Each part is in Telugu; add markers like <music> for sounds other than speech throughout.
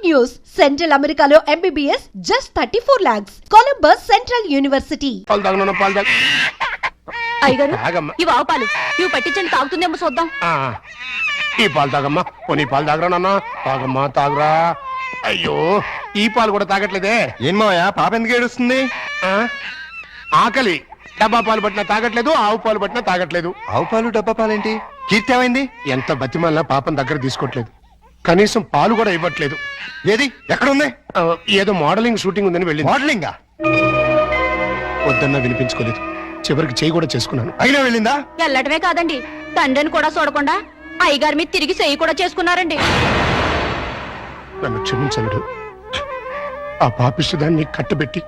Americano MBBS just 34 lakhs. Columbus Central University. పాలు తాగను పాలు తాగ. అయ్యగారు తాగమ్మా. ఇవి పాలు. ఇవి పట్టించండి తాగుతుందేమో చూద్దాం. ఆ, ఈ పాలు తాగమ్మా. పోనీ పాలు తాగరా నాన్న? తాగమ్మా తాగరా. అయ్యో ఈ పాలు కూడా తాగట్లేదే. ఏం మావయ్య పాప ఎందుకు ఏడుస్తుంది? ఆ? ఆకలి. డబ్బా పాలు పట్టినా తాగట్లేదు ఆవు పాలు పట్టినా తాగట్లేదు. ఆవు పాలు డబ్బా పాలేంటి? కీర్తి ఏమైంది? ఎంత బతిమల్లా పాపం దగ్గర తీసుకోవట్లేదు. కనీసం పాలు కూడా ఇవ్వట్లేదు. ఏది? ఎక్కడ ఉంది ఆ, ఏదో మోడలింగ్ షూటింగ్ ఉందని వెళ్ళింది. మోడలింగా? వద్దన్నా వినిపించుకోలేదు. చివరికి చేయి కూడా చేసుకున్నాను. అయినా వెళ్ళిందా? ఎల్లటమే కాదండి. తండ్రిని కూడా చూడకుండా అయ్యగారి మీద తిరిగి చెయ్యి కూడా చేసుకున్నారండి. నన్ను క్షమించనుడు. ఆ పాపిష్టిదాన్ని కట్టబెట్టి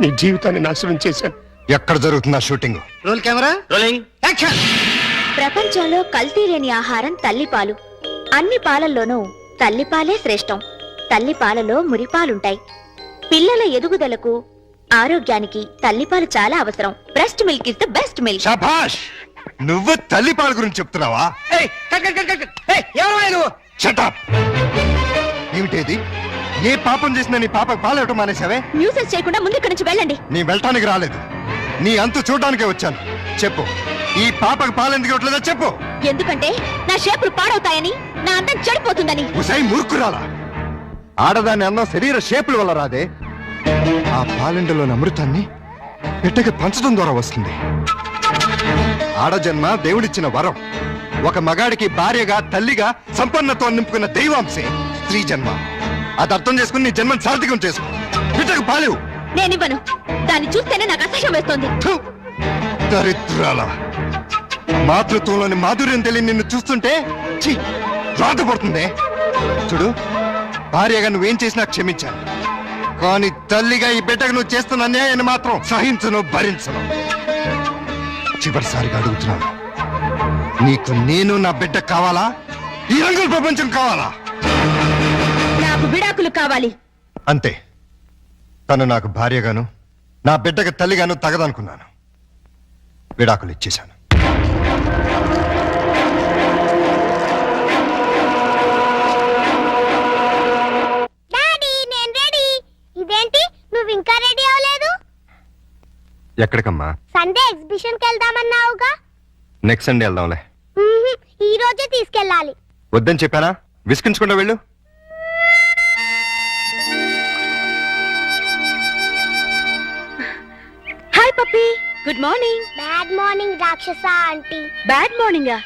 నీ జీవితాన్ని నాశనం చేశాను. ఎక్కడ జరుగుతుందా shooting? Roll camera? Rolling. Action! ప్రపంచంలో కల్తీ లేని ఆహారం తల్లిపాలు. అన్ని పాలల్లోనూ తల్లిపాలే శ్రేష్టం. తల్లిపాలలో మురిపాలుంటాయి. పిల్లల ఎదుగుదలకు ఆరోగ్యానికి తల్లిపాలు చాలా అవసరం. Breast milk is the best milk. షభాష్ నువ్వు తల్లి పాల గురించి చెప్తున్నావా? ఏయ్ కట్ కట్ కట్ కట్ ఏయ్ ఎవరు నువ్వు? షటప్ ఏమిటేది? ఏ పాపం చేసినా నీ పాప పాలు ఇవ్వటం మానేసావే న్యూసెన్స్ చేయకుండా ముందు ఇక్కడి నుంచి వెళ్ళండి. నీ వెళ్ళటానికి రాలేదు. నీ అంతు చూడడానికే వచ్చాను. చెప్పు. ఈ పాపకు పాలు ఎందుకు ఇవ్వట్లేదో చెప్పు. ఎందుకంటే నా షేపులు పాడవుతాయని నా అందం చెడిపోతుందని. మూర్ఖురాలా. ఆడదాని అందం శరీర షేపుల వల్ల రాదే. ఆ పాలెండలోని అమృతాన్ని బిడ్డకి పంచడం ద్వారా వస్తుంది. ఆడజన్మ దేవుడిచ్చిన వరం. ఒక మగాడికి భార్యగా తల్లిగా సంపన్నత్వం నింపుకున్న దైవాంశే స్త్రీ జన్మ. అది అర్థం చేసుకుని నీ జన్మను సార్థకం చేసుకో. బిడ్డకు పాలేవు. నేనివ్వను. దాన్ని చూస్తేనే నాకు అసహ్యం వేస్తోంది! దరిద్రాల. మాతృత్వంలోని మాధుర్యం తెలియని నిన్ను చూస్తుంటే ఛీ, రాత పడుతుంది. చూడు భార్యగా నువ్వేం చేసినా క్షమించాను కానీ తల్లిగా ఈ బిడ్డకు నువ్వు చేస్తున్న అన్యాయాన్ని మాత్రం సహించను భరించను. చివరిసారిగా అడుగుతున్నాను నీకు నేను నా బిడ్డ కావాలా? ఈ రంగుల ప్రపంచం కావాలా? నాకు విడాకులు కావాలి. అంతే. తను నాకు భార్యగాను నా బిడ్డకు తల్లిగాను తగదనుకున్నాను. విడాకులు ఇచ్చేశాను. ఇంకా రెడీ అవ్వలేదు? ఎక్కడికమ్మా? సండే ఎగ్జిబిషన్కి వెళ్దామన్నావుగా? నెక్స్ట్ సండే వెళ్దాంలే. ఈ రోజే తీసుకెళ్ళాలి. వద్దని చెప్పానా? విసిగించకుండా వెళ్ళు. Hi puppy good morning bad morning రాక్షస ఆంటీ బ్యాడ్ మార్నింగా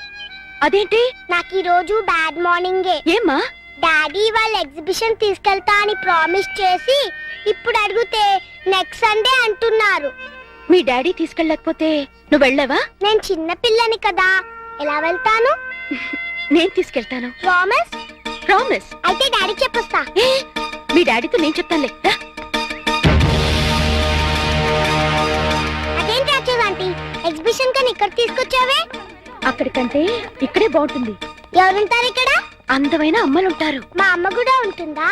అదేంటి? నాకు ఈ రోజు బ్యాడ్ మార్నింగే ఏమ్మా? డాడీ వాళ్ళ ఎగ్జిబిషన్ తీసుకెళ్తా అని ప్రామిస్ చేసి ఇప్పుడు అడిగితే నెక్స్ట్ సండే అంటున్నారు. మీ డాడీ తీసుకెళ్ళకపోతే నువ్వు వెళ్ళావా? నేను చిన్న పిల్లని కదా ఎలా వెళ్తాను? <laughs> నేను తీసుకెళ్తాను. ప్రామిస్? ప్రామిస్? అయితే డాడీ చెప్పొస్తా. మీ డాడీతో నేను చెప్తానులే. రా. అదేంటి ఆంటీ? ఎగ్జిబిషన్ కని ఇక్కడ తీసుకొచ్చావే? అక్కడికంటే ఇక్కడే బాగుంటుంది. ఎవరుంటారు ఇక్కడ? అందమైన అమ్మలుంటారు. మా అమ్మ కూడా ఉంటుందా?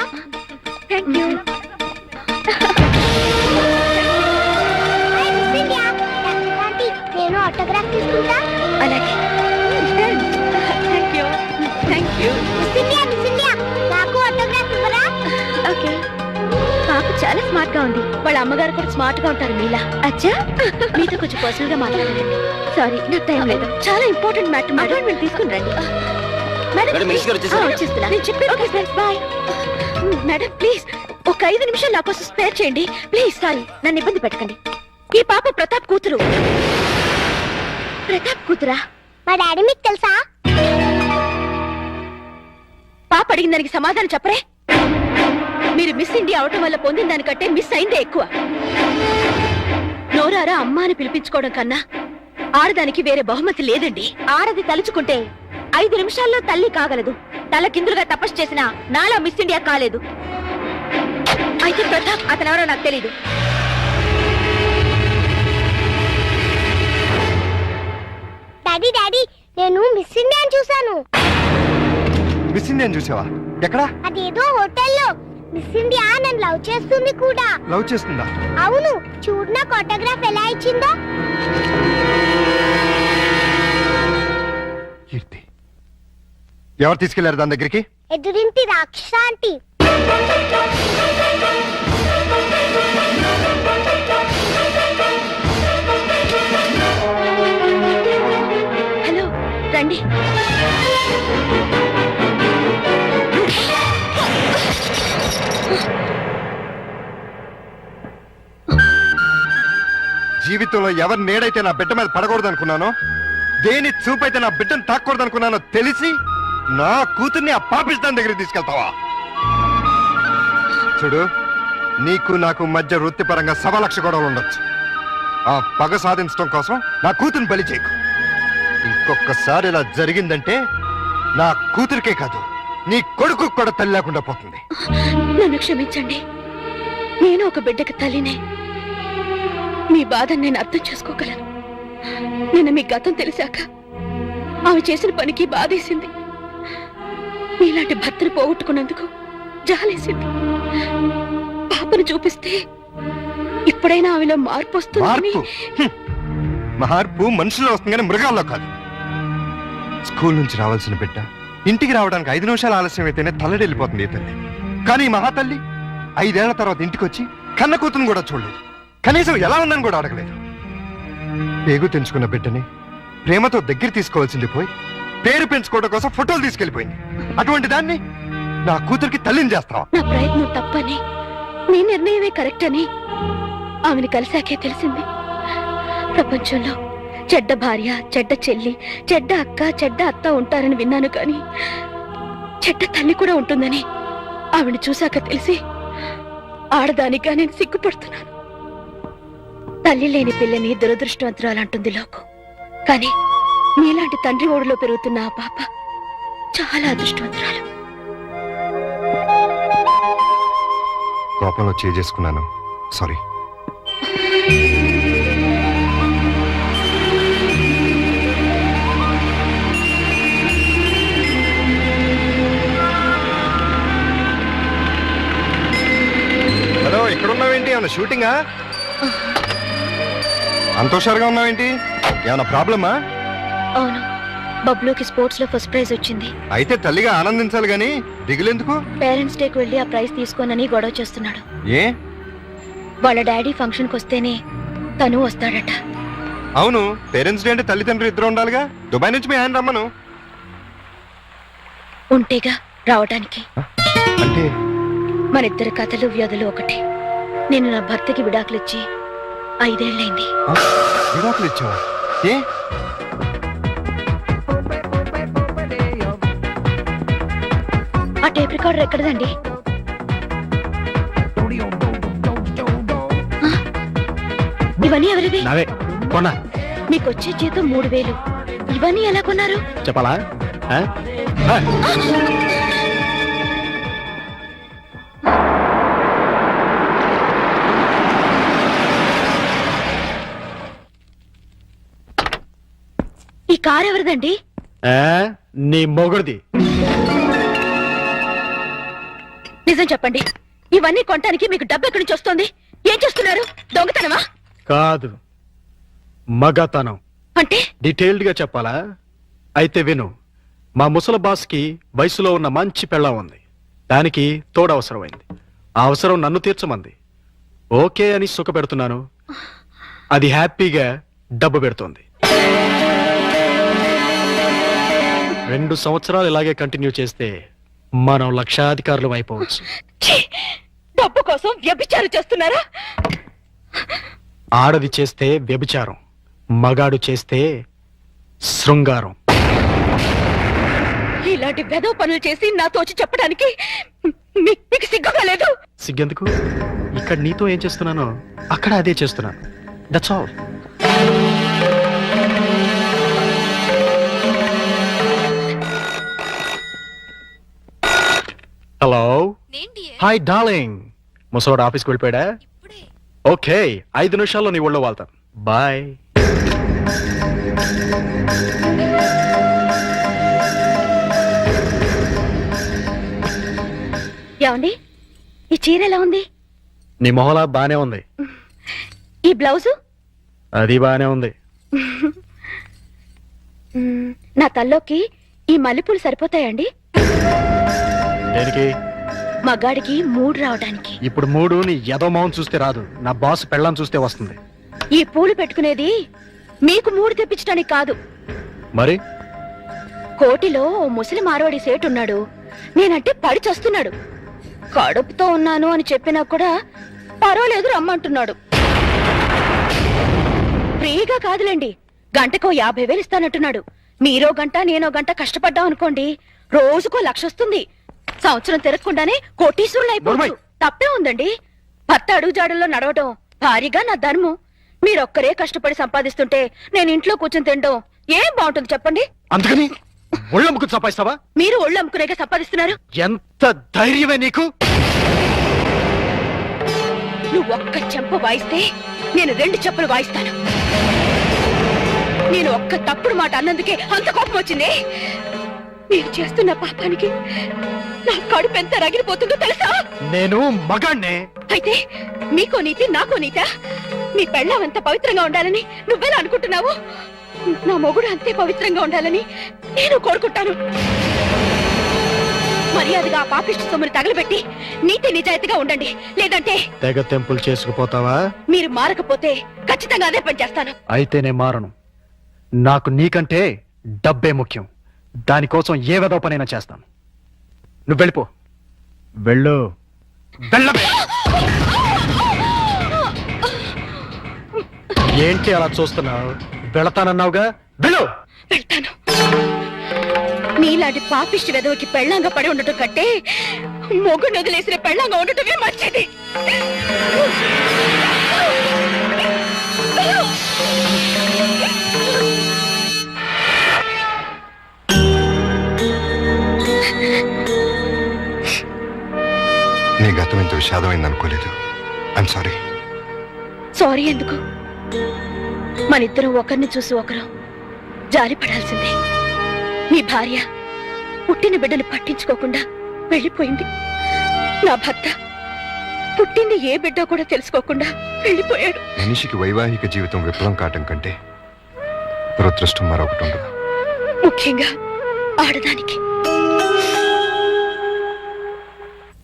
నేను ఆటోగ్రాఫ్ తీసుకుంటా. అలాగే. నాకు ఆటోగ్రాఫ్ ఇవ్వరా? ఓకే పాప చాలా స్మార్ట్గా ఉంది. వాళ్ళ అమ్మగారు కూడా స్మార్ట్గా ఉంటారు మీలా. అచ్చా? మీతో కొంచెం పర్సనల్గా మాట్లాడాలండి. సారీ నాకు టైం లేదు. చాలా ఇంపార్టెంట్ మ్యాటర్ అపాయింట్మెంట్ తీసుకుని రండి. మేడం మేడం, మినిస్టర్ గారు వచ్చేసారు. ఆ, వచ్చేస్తున్నా. నేను చెప్పాను okay sir bye madam please ఒక ఐదు నిమిషాలు నా కోసం స్పేర్ చేయండి. ప్లీజ్ సారీ నన్ను ఇబ్బంది పెట్టకండి. ఈ పాప ప్రతాప్ కూతురు. ప్రతాప్ కూతురా? మా డాడీ మీకు తెలుసా? పాప అడిగిన దానికి సమాధానం చెప్పరే? మీరు మిస్ ఇండియా అవటం వల్ల పొందిన దానికంటే మిస్ అయిందే ఎక్కువ. నోరారా అమ్మ అని పిలిపించుకోవడం కన్నా ఆడదానికి వేరే బహుమతి లేదండి. ఆడది తలుచుకుంటే ఐదు నిమిషాల్లో తల్లి కాగలదు. తల కిందులుగా తపస్సు చేసిన నాలా మిస్ ఇండియా కాలేదు. అయితే ప్రతాప్ అతనెవరో నాకు తెలీదు. డాడీ డాడీ నేను మిస్ ఇండియాని చూసాను మిస్ ఇండియన్ చూసావా? ఎక్కడా? అదేదో హోటల్లో. మిస్ ఇండియా నన్ను లవ్ చేస్తుంది కూడా. లవ్ చేస్తుందా? అవును చూడు నాకు ఆటోగ్రాఫ్ ఎలా ఇచ్చిందో. కీర్తి ఎవరు తీసుకెళ్ళారు దాని దగ్గరికి? ఎదురింటి రాక్షాంటి హలో రండి. జీవితంలో ఎవరి నేడైతే నా బిడ్డ మీద పడకూడదు అనుకున్నానో దేని చూపైతే నా బిడ్డను తాకూడదు అనుకున్నానో తెలిసి నా కూతుర్ని ఆ పాపిస్తాన్ దగ్గరికి తీసుకెళ్తావా? చూడు నీకు నాకు మధ్య వృత్తిపరంగా సవా లక్ష గొడవలు ఉండొచ్చు. ఆ పగ సాధించడం కోసం నా కూతుర్ని బలి చేయకు. ఇంకొకసారి ఇలా జరిగిందంటే నా కూతురికే కాదు నీ కొడుకు కూడా తల్లి లేకుండా పోతుంది. నన్ను క్షమించండి. నేను ఒక బిడ్డకి తల్లినే. మీ బాధను నేను అర్థం చేసుకోగలను. నేను మీ గతం తెలిసాక ఆమె చేసిన పనికి బాధేసింది. మీలాంటి భర్తను పోగొట్టుకున్నందుకు జాలేసింది. పాపను చూపిస్తే ఇప్పుడైనా ఆమెలో మార్పు వస్తుంది మార్పు? హ్మ్. మార్పు మనుషుల్లో వస్తుంది కానీ మృగాల్లో కాదు. స్కూల్ నుంచి రావాల్సిన బిడ్డ. ఇంటికి రావడానికి ఐదు నిమిషాలు ఆలస్యం అయితేనే తల్లడెళ్ళిపోతుంది ఈ తల్లి. కానీ ఈ మహాతల్లి ఐదేళ్ళ తర్వాత ఇంటికి వచ్చి కన్న కూతురు కూడా చూడలేదు. కనీసం ఎలా ఉందని కూడా అడగలేదు. పేగు తెంచుకున్న బిడ్డని ప్రేమతో దగ్గర తీసుకోవాల్సింది పోయి పేరు పెంచుకోవడం కోసం ఫోటోలు తీసుకెళ్ళిపోయింది అటువంటి దాన్ని నా కూతురికి తల్లిని చేస్తావా? నా ప్రయత్నం తప్పని నీ నిర్ణయమే కరెక్ట్ అని ఆమెను కలిసాకే తెలిసింది. ప్రపంచంలో చెడ్డ భార్య చెడ్డ చెల్లి చెడ్డ అక్క చెడ్డ అత్త ఉంటారని విన్నాను కానీ చెడ్డ తల్లి కూడా ఉంటుందని ఆవిడ చూశాక తెలిసి ఆడదానిగా నేను సిగ్గుపడుతున్నాను. తల్లి లేని పిల్లని దురదృష్టవంతురాలంటుంది లోకం. కానీ నీలాంటి తండ్రి ఓడిలో పెరుగుతున్న ఆ పాప చాలా అదృష్టవంతురాలు. కోపంలో చేసుకున్నాను. సారీ. హలో ఇక్కడ ఉన్నావేంటి ఏమైనా షూటింగా? అంత హుషారుగా ఉన్నావేంటి? ఏమైనా ప్రాబ్లమా? అవును. బబ్లూకి స్పోర్ట్స్లో ఫస్ట్ ప్రైజ్ వచ్చింది. అయితే తల్లిగా ఆనందించాలి గాని దిగులెందుకు? పేరెంట్స్ డేకి వెళ్ళి ఆ ప్రైజ్ తీసుకోనని గొడవ చేస్తున్నాడు. ఏ? వాళ్ళ డాడీ ఫంక్షన్కి వస్తేనే తను వస్తాడట. అవును పేరెంట్స్ డే అంటే తల్లిదండ్రులు ఇద్దరు ఉండాలిగా? దుబాయ్ నుంచి మీ ఆయన రమ్మను. ఉంటేగా రావడానికి అంటే? మన ఇద్దరి కథలు వ్యధలు ఒకటే. నేను నా భర్తకి విడాకులిచ్చి ఐదేళ్ళైంది ఆ, విడాకులు ఇచ్చావా ఏ? ఆ టేప్ రికార్డర్ ఎక్కడదండి? ఇవన్నీ నావే కొన్నా. మీకు వచ్చే జీతం మూడు వేలు. ఇవన్నీ ఎలా కొన్నారు? చెప్పాలా? ఆ? ఆ. ఈ కార్ ఎవరిదండి? ఆ? నీ మొగుడిది. నిజం చెప్పండి. ఇవన్నీ కొనడానికి మీకు డబ్బు ఎక్కడి నుంచి వస్తుంది? ఏం చేస్తున్నారు? దొంగతనమా? కాదు. మగతనం. అంటే? డీటెయిల్డ్గా చెప్పాలా? అయితే విను మా ముసల బాస్కి వయసులో ఉన్న మంచి పెళ్ళం ఉంది. దానికి తోడు అవసరమైంది. ఆ అవసరం నన్ను తీర్చమంది. ఓకే అని సుఖ పెడుతున్నాను. అది హ్యాపీగా డబ్బు పెడుతోంది. రెండు సంవత్సరాలు ఇలాగే కంటిన్యూ చేస్తే మనం లక్షాధికారులు అయిపోవచ్చు. ఛీ! డబ్బు కోసం వ్యభిచారం చేస్తున్నారా? ఆడది చేస్తే వ్యభిచారం మగాడు చేస్తే శృంగారం. ఇలాంటి వెధవ పనులు చేసి నాతో వచ్చి చెప్పడానికి మీ- మీకు సిగ్గుగా లేదు? సిగ్గెందుకు? ఇక్కడ నీతో ఏం చేస్తున్నానో అక్కడ అదే చేస్తున్నాను. That's all hello hi darling ముసోడు ఆఫీస్కి వెళ్ళిపోయాడా? ఓకే ఐదు నిమిషాల్లో నీ ఒళ్ళో వాళ్తాను బాయ్ ఏమండి? ఈ చీర ఎలా ఉంది? నీ మొహలా బానే ఉంది. ఈ బ్లౌజు? అది బానే ఉంది. <laughs> నా తల్లోకి ఈ మల్లెపూలు సరిపోతాయండి? దేనికి? మగాడికి మూడు రావడానికి. ఇప్పుడు మూడు నీ ఎదో మొహం చూస్తే రాదు. నా బాస్ పెళ్ళం చూస్తే వస్తుంది. ఈ పూలు పెట్టుకునేది మీకు మూడు తెప్పించడానికి కాదు. మరి? కోటిలో ఓ ముసలి మారవాడి సేటు ఉన్నాడు. నేనంటే పడి చస్తున్నాడు. కడుపుతో ఉన్నాను అని చెప్పినా కూడా పర్వాలేదు రమ్మంటున్నాడు. ఫ్రీగా కాదులేండి. గంటకో యాభై వేలు ఇస్తానంటున్నాడు. మీరో గంట నేనో గంట కష్టపడ్డాం అనుకోండి రోజుకో లక్ష వస్తుంది సంవత్సరం తిరగకుండానే కోటీశ్వరులు అయిపోవచ్చు. నోర్మై. తప్పే ఉందండి. భర్త అడుగుజాడల్లో నడవడం భారీగా నా ధర్మం. మీరొక్కరే కష్టపడి సంపాదిస్తుంటే నేను ఇంట్లో కూర్చొని తినడం ఏం బాగుంటుంది చెప్పండి. అందుకని ఒళ్ళమ్ముకు చంపాయిస్తావా మీరు ఒళ్ళు అమ్ముకునేగా సంపాదిస్తున్నారు? ఎంత ధైర్యమే నీకు? నువ్వు ఒక్క చెంప వాయిస్తే నేను రెండు చెప్పులు వాయిస్తాను. నేను ఒక్క తప్పుడు మాట అన్నందుకే అంత కోపం వచ్చింది. నేను చేస్తున్న పాపానికి నా కడుపు ఎంత రగిలిపోతుందో తెలుసా? నేను మగాణ్ణే. అయితే మీకో నీతి నాకో నీత? నీ పెళ్ళం ఎంత పవిత్రంగా ఉండాలని నువ్వెలా అనుకుంటున్నావు? నా మొగుడు అంతే పవిత్రంగా ఉండాలని నేను కోరుకుంటాను. మర్యాదగా ఆ పాపిష్టి సొమ్మును తగలబెట్టి నీతి నిజాయితీగా ఉండండి. లేదంటే తెగ తెంపులు చేసుకుపోతావా? మీరు మారకపోతే ఖచ్చితంగా అదే పని చేస్తాను. అయితే నేను మారను. నాకు నీకంటే డబ్బే ముఖ్యం. దానికోసం ఏ విధవ పనైనా చేస్తాను. నువ్వు వెళ్ళిపో. వెళ్ళు. వెళ్ళవే. ఏంటి అలా చూస్తున్నావు? వెళతానన్నావుగా? వెళ్ళు. వెళ్తాను. నీలాంటి పాపిష్టి వెదవకి పెళ్ళంగా పడి ఉండటం కంటే మొగుడు వదిలేసిన పెళ్ళంగా ఉండటమే మంచిది. నీ గతం ఇంత విషాదమైంది అనుకోలేదు. ఐఎమ్ సారీ సారీ ఎందుకు? మనిద్దరం ఒకరిని చూసి ఒకరు జాలి పడాల్సిందే నీ భార్య పుట్టిన బిడ్డను పట్టించుకోకుండా వెళ్ళిపోయింది. నా భర్త పుట్టింది ఏ బిడ్డ కూడా తెలుసుకోకుండా వెళ్ళిపోయాడు. మనిషికి వైవాహిక జీవితం విఫలం కావటం కంటే దురదృష్టం మరొకటి ఉండదు. ముఖ్యంగా ఆడదానికి.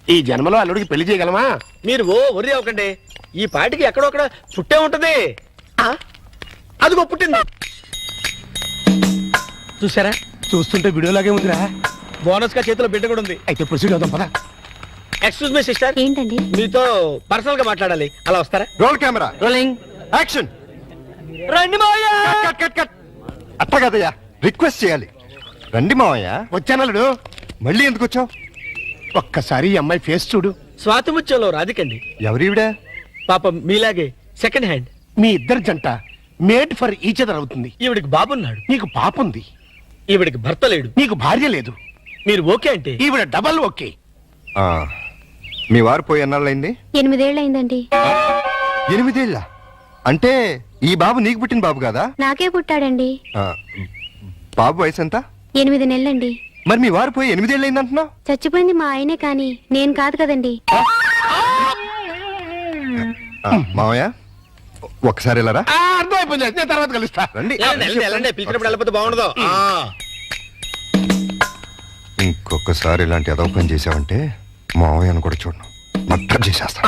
ఈ జన్మలో అల్లుడికి పెళ్ళి చేయగలమా? మీరు ఓ ఒరి అవ్వకండి. ఈ పాటికి ఎక్కడో అక్కడ పుట్టే ఉంటది. ఆ, అదిగో పుట్టింది. చూసారా చూస్తుంటే వీడియోలాగే ఉందిరా. బోనస్గా చేతిలో బిడ్డ కూడా ఉంది. అయితే ప్రొసీడ్ అవుదాం పదా. ఎక్స్క్యూజ్ మీ సిస్టర్ ఏంటండి? మీతో పర్సనల్గా మాట్లాడాలి. అలా వస్తారా? రోల్ కెమెరా రోలింగ్ యాక్షన్ రండి మావయ్య! కట్ కట్ కట్ అట్ట కదయ్యా రిక్వెస్ట్ చేయాలి. రండి మావయ్య. వచ్చానలుడు మళ్ళీ ఎందుకు వచ్చావు? ఒక్కసారి ఈ అమ్మాయి ఫేస్ చూడు. స్వాతిముత్యంలో రాధికండి ఎవరివిడా? పాపం మీలాగే సెకండ్ హ్యాండ్ మీ ఇద్దరి జంట మేడ్ ఫర్ ఈచ్ అదర్ అవుతుంది. ఈవిడికి బాబున్నాడు. నీకు పాప ఉంది ఈవిడికి భర్త లేడు. నీకు భార్య లేదు. మీరు ఓకే అంటే? ఈవిడ డబల్ ఓకే. ఆ, మీ వారు పోయి ఎన్నాళ్ళైంది ఎనిమిదేళ్ళయిందండి ఎనిమిదేళ్ళ? అంటే ఈ బాబు నీకు పుట్టిన బాబు కాదా? నాకే పుట్టాడండి. ఆ, బాబు వయసు ఎంత ఎనిమిది నెలలండి. మరి మీ వారు పోయి ఎనిమిదేళ్ళు అంటున్నావు చచ్చిపోయింది మా ఆయనే కాని నేను కాదు కదండి. మావయ్య ఒకసారి వెళ్ళరా? అర్థమైపోయింది. నేను తర్వాత కలుస్తా. రండి. పిలిచినప్పుడు వెళ్ళిపోతే బాగుండదు. ఇంకొకసారి ఇలాంటి అదవ పని చేసావంటే మావయ్యను కూడా చూడను. మర్డర్ చేసేస్తా.